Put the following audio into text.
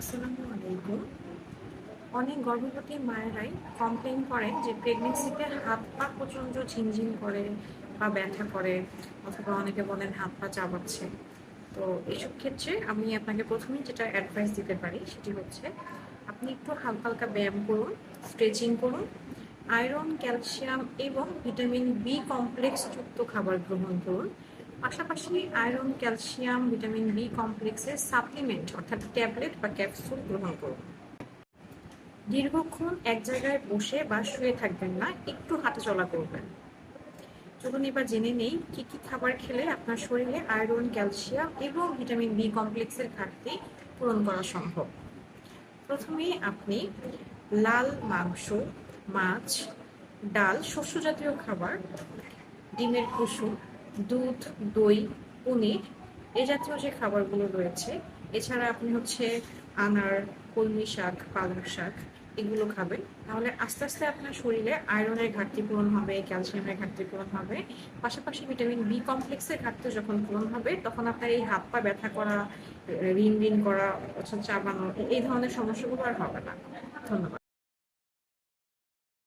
আসসালামু আলাইকুম। অনেক গর্ভবতী মায়েরাই কমপ্লেন করেন যে প্রেগনেন্সিতে হাত পা প্রচণ্ড ঝিমঝিম করে বা ব্যথা করে অথবা অনেকে বলেন হাত পা চাবাচ্ছে। তো এইসব ক্ষেত্রে আমি আপনাকে প্রথমেই যেটা অ্যাডভাইস দিতে পারি সেটি হচ্ছে আপনি একটু হালকা হালকা ব্যায়াম করুন স্ট্রেচিং করুন আয়রন ক্যালসিয়াম এবং ভিটামিন বি কমপ্লেক্স যুক্ত খাবার গ্রহণ করুন। পাশাপাশি আয়রন, ক্যালসিয়াম, ভিটামিন বি কমপ্লেক্সের সাপ্লিমেন্ট, অর্থাৎ ট্যাবলেট বা ক্যাপসুল গ্রহণ করুন। দীর্ঘক্ষণ এক জায়গায় বসে বা শুয়ে থাকবেন না, একটু হাঁটাচলা করবেন। চলুন এবার জেনে নেই কি কি খাবার খেলে আপনার শরীরে আয়রন, ক্যালসিয়াম এবং ভিটামিন বি কমপ্লেক্সের ঘাটতি পূরণ করা সম্ভব। প্রথমে আপনি লাল মাংস, মাছ, ডাল, শস্য জাতীয় খাবার, ডিমের কুসুম দুধ, দই, পনির, এ জাতীয় যে খাবারগুলো রয়েছে, এছাড়া আপনি হচ্ছে আনার, কলমি শাক, পালং শাক, এগুলো খাবেন। তাহলে আস্তে আস্তে আপনার শরীরে আয়রনের ঘাটতি পূরণ হবে, ক্যালসিয়ামের ঘাটতি পূরণ হবে। পাশাপাশি ভিটামিন বি কমপ্লেক্সের ঘাটতি যখন পূরণ হবে, তখন আপনার এই হাত পা ব্যথা করা রিন রিন করা চাবানো, এই ধরনের সমস্যাগুলো আর হবে না। ধন্যবাদ।